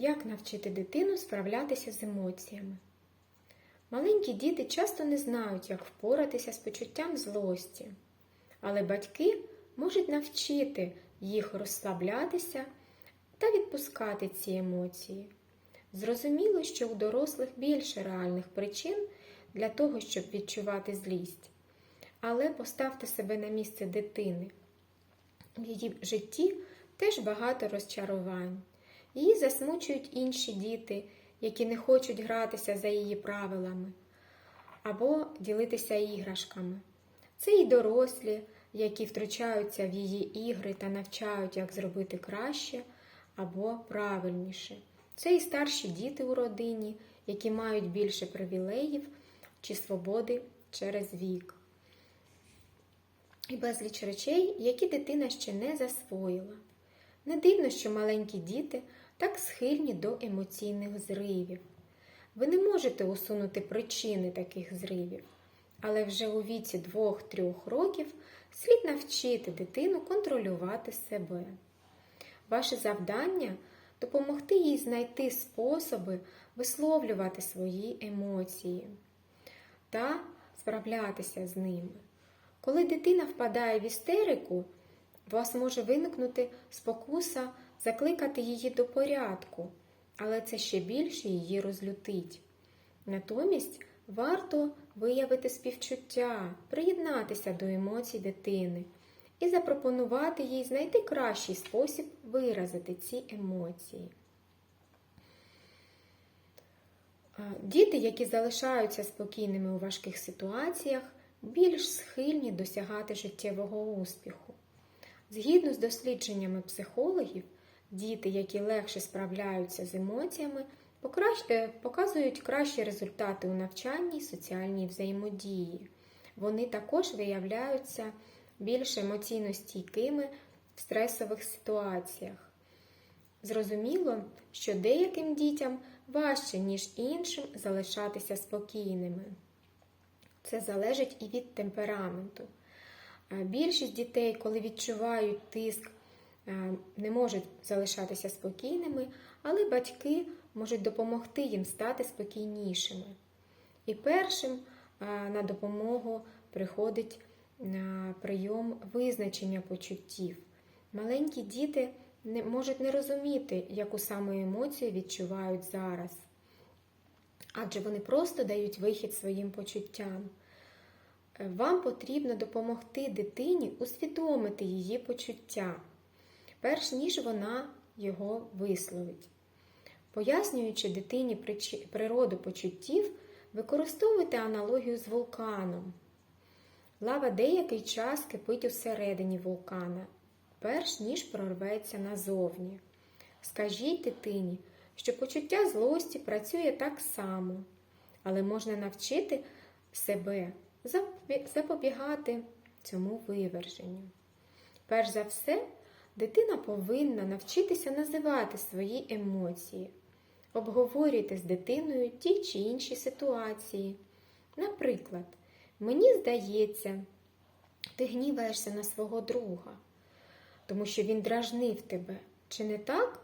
Як навчити дитину справлятися з емоціями? Маленькі діти часто не знають, як впоратися з почуттям злості, але батьки можуть навчити їх розслаблятися та відпускати ці емоції. Зрозуміло, що у дорослих більше реальних причин для того, щоб відчувати злість. Але поставте себе на місце дитини. В її житті теж багато розчарувань. Її засмучують інші діти, які не хочуть гратися за її правилами або ділитися іграшками. Це і дорослі, які втручаються в її ігри та навчають, як зробити краще або правильніше. Це і старші діти у родині, які мають більше привілеїв чи свободи через вік. І безліч речей, які дитина ще не засвоїла. Не дивно, що маленькі діти так схильні до емоційних зривів. Ви не можете усунути причини таких зривів, але вже у віці 2-3 років слід навчити дитину контролювати себе. Ваше завдання допомогти їй знайти способи висловлювати свої емоції та справлятися з ними. Коли дитина впадає в істерику, у вас може виникнути спокуса закликати її до порядку, але це ще більше її розлютить. Натомість варто виявити співчуття, приєднатися до емоцій дитини і запропонувати їй знайти кращий спосіб виразити ці емоції. Діти, які залишаються спокійними у важких ситуаціях, більш схильні досягати життєвого успіху. Згідно з дослідженнями психологів, діти, які легше справляються з емоціями, показують кращі результати у навчанні і соціальній взаємодії. Вони також виявляються більш емоційно стійкими в стресових ситуаціях. Зрозуміло, що деяким дітям важче, ніж іншим, залишатися спокійними. Це залежить і від темпераменту. Більшість дітей, коли відчувають тиск, не можуть залишатися спокійними, але батьки можуть допомогти їм стати спокійнішими. І першим на допомогу приходить прийом визначення почуттів. Маленькі діти не можуть не розуміти, яку саме емоцію відчувають зараз, адже вони просто дають вихід своїм почуттям. Вам потрібно допомогти дитині усвідомити її почуття, перш ніж вона його висловить. Пояснюючи дитині природу почуттів, використовуйте аналогію з вулканом. Лава деякий час кипить усередині вулкана, перш ніж прорветься назовні. Скажіть дитині, що почуття злості працює так само, але можна навчити себе запобігати цьому виверженню. Перш за все, дитина повинна навчитися називати свої емоції, обговорюйте з дитиною ті чи інші ситуації. Наприклад, мені здається, ти гніваєшся на свого друга, тому що він дражнив тебе, чи не так?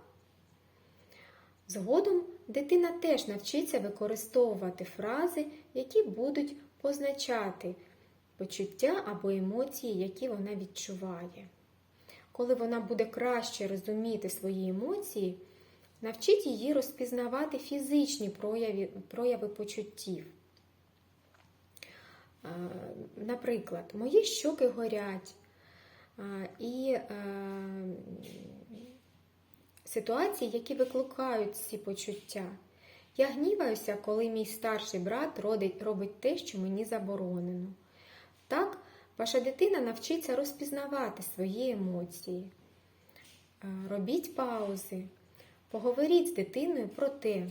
Згодом дитина теж навчиться використовувати фрази, які будуть позначати почуття або емоції, які вона відчуває. Коли вона буде краще розуміти свої емоції, навчіть її розпізнавати фізичні прояви, прояви почуттів. Наприклад, мої щоки горять і ситуації, які викликають ці почуття. Я гніваюся, коли мій старший брат робить те, що мені заборонено. Так, ваша дитина навчиться розпізнавати свої емоції. Робіть паузи, поговоріть з дитиною про те,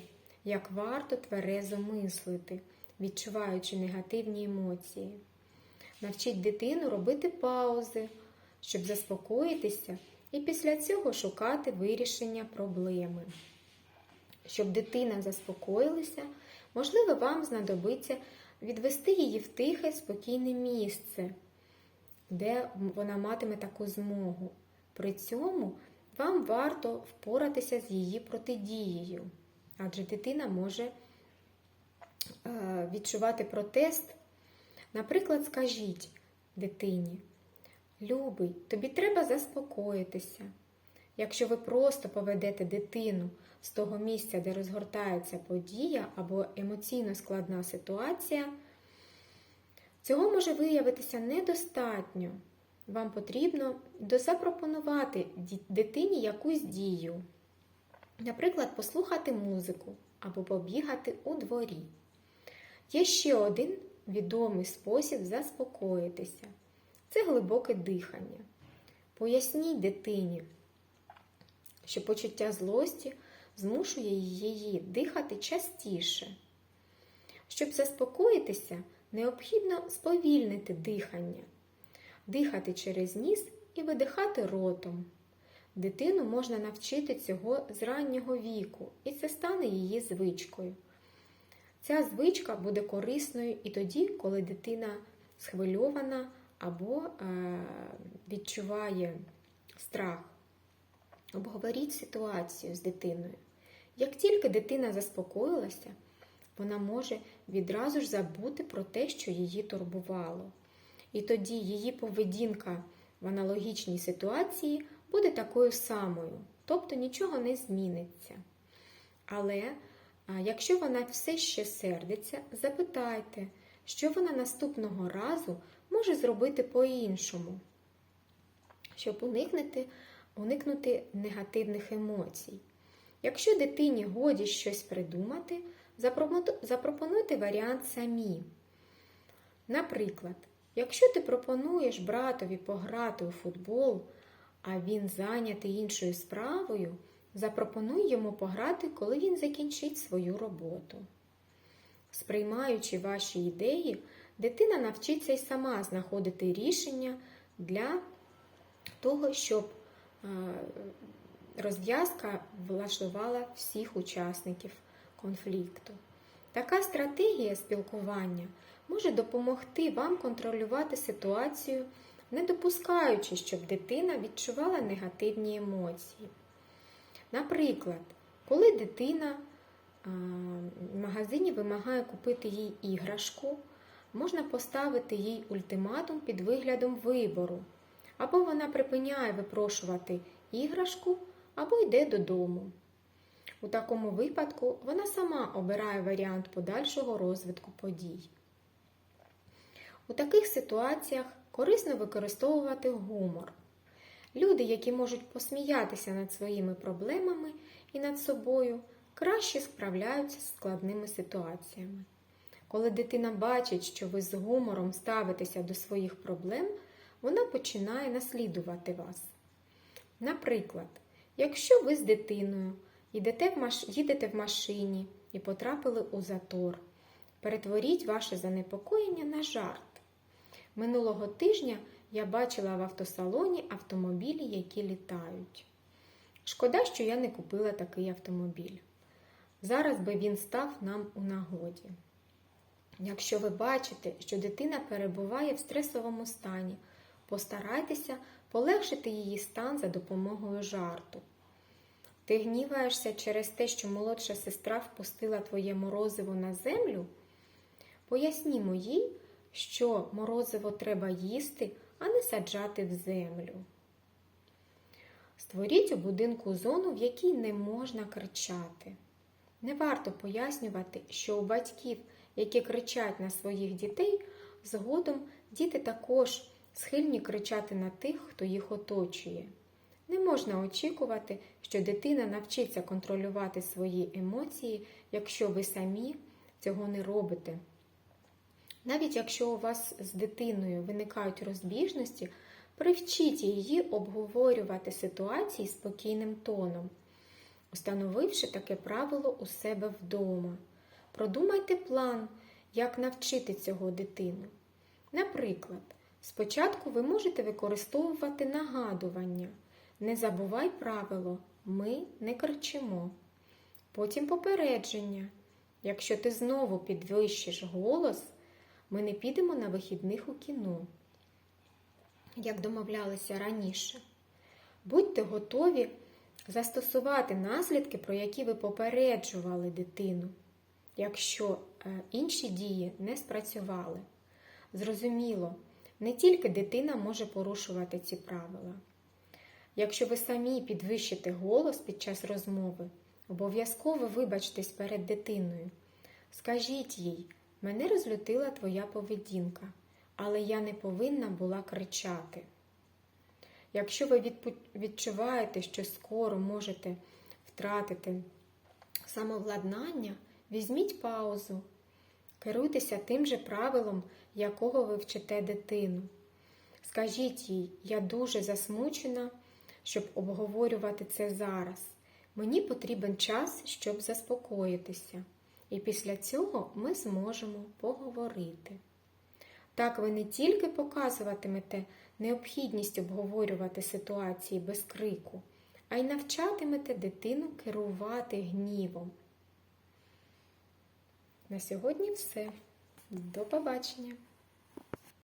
як варто тверезо мислити, відчуваючи негативні емоції. Навчіть дитину робити паузи, щоб заспокоїтися і після цього шукати вирішення проблеми. Щоб дитина заспокоїлася, можливо, вам знадобиться відвести її в тихе, спокійне місце, де вона матиме таку змогу. При цьому вам варто впоратися з її протидією, адже дитина може е, відчувати протест. Наприклад, скажіть дитині, Любий, тобі треба заспокоїтися. Якщо ви просто поведете дитину з того місця, де розгортається подія або емоційно складна ситуація, цього може виявитися недостатньо. Вам потрібно запропонувати дитині якусь дію. Наприклад, послухати музику або побігати у дворі. Є ще один відомий спосіб заспокоїтися це глибоке дихання. Поясніть дитині, що почуття злості змушує її дихати частіше. Щоб заспокоїтися, необхідно сповільнити дихання, дихати через ніс і видихати ротом. Дитину можна навчити цього з раннього віку, і це стане її звичкою. Ця звичка буде корисною і тоді, коли дитина схвильована або е, відчуває страх. Обговоріть ситуацію з дитиною. Як тільки дитина заспокоїлася, вона може відразу ж забути про те, що її турбувало. І тоді її поведінка в аналогічній ситуації буде такою самою, тобто нічого не зміниться. Але якщо вона все ще сердиться, запитайте, що вона наступного разу може зробити по-іншому, щоб уникнути, уникнути негативних емоцій. Якщо дитині годі щось придумати, запропонуйте варіант самі. Наприклад, якщо ти пропонуєш братові пограти у футбол, а він зайнятий іншою справою, запропонуй йому пограти, коли він закінчить свою роботу. Сприймаючи ваші ідеї, дитина навчиться й сама знаходити рішення для того, щоб е, розв'язка влаштувала всіх учасників конфлікту. Така стратегія спілкування може допомогти вам контролювати ситуацію, не допускаючи, щоб дитина відчувала негативні емоції. Наприклад, коли дитина в магазині вимагає купити їй іграшку, можна поставити їй ультиматум під виглядом вибору, або вона припиняє випрошувати іграшку, або йде додому. У такому випадку вона сама обирає варіант подальшого розвитку подій. У таких ситуаціях корисно використовувати гумор. Люди, які можуть посміятися над своїми проблемами і над собою, краще справляються з складними ситуаціями. Коли дитина бачить, що ви з гумором ставитеся до своїх проблем, вона починає наслідувати вас. Наприклад, якщо ви з дитиною їдете в, машині і потрапили у затор, перетворіть ваше занепокоєння на жарт. Минулого тижня я бачила в автосалоні автомобілі, які літають. Шкода, що я не купила такий автомобіль. Зараз би він став нам у нагоді. Якщо ви бачите, що дитина перебуває в стресовому стані, постарайтеся полегшити її стан за допомогою жарту. Ти гніваєшся через те, що молодша сестра впустила твоє морозиво на землю? Пояснімо їй, що морозиво треба їсти, а не саджати в землю. Створіть у будинку зону, в якій не можна кричати. Не варто пояснювати, що у батьків, які кричать на своїх дітей, згодом діти також схильні кричати на тих, хто їх оточує. Не можна очікувати, що дитина навчиться контролювати свої емоції, якщо ви самі цього не робите. Навіть якщо у вас з дитиною виникають розбіжності, привчіть її обговорювати ситуації спокійним тоном установивши таке правило у себе вдома. Продумайте план, як навчити цього дитину. Наприклад, спочатку ви можете використовувати нагадування. Не забувай правило, ми не кричимо. Потім попередження. Якщо ти знову підвищиш голос, ми не підемо на вихідних у кіно, як домовлялися раніше. Будьте готові застосувати наслідки, про які ви попереджували дитину, якщо е, інші дії не спрацювали. Зрозуміло, не тільки дитина може порушувати ці правила. Якщо ви самі підвищите голос під час розмови, обов'язково вибачтесь перед дитиною. Скажіть їй, мене розлютила твоя поведінка, але я не повинна була кричати. Якщо ви відчуваєте, що скоро можете втратити самовладнання, візьміть паузу, керуйтеся тим же правилом, якого ви вчите дитину. Скажіть їй, я дуже засмучена, щоб обговорювати це зараз. Мені потрібен час, щоб заспокоїтися, і після цього ми зможемо поговорити. Так ви не тільки показуватимете необхідність обговорювати ситуації без крику, а й навчатимете дитину керувати гнівом. На сьогодні все. До побачення!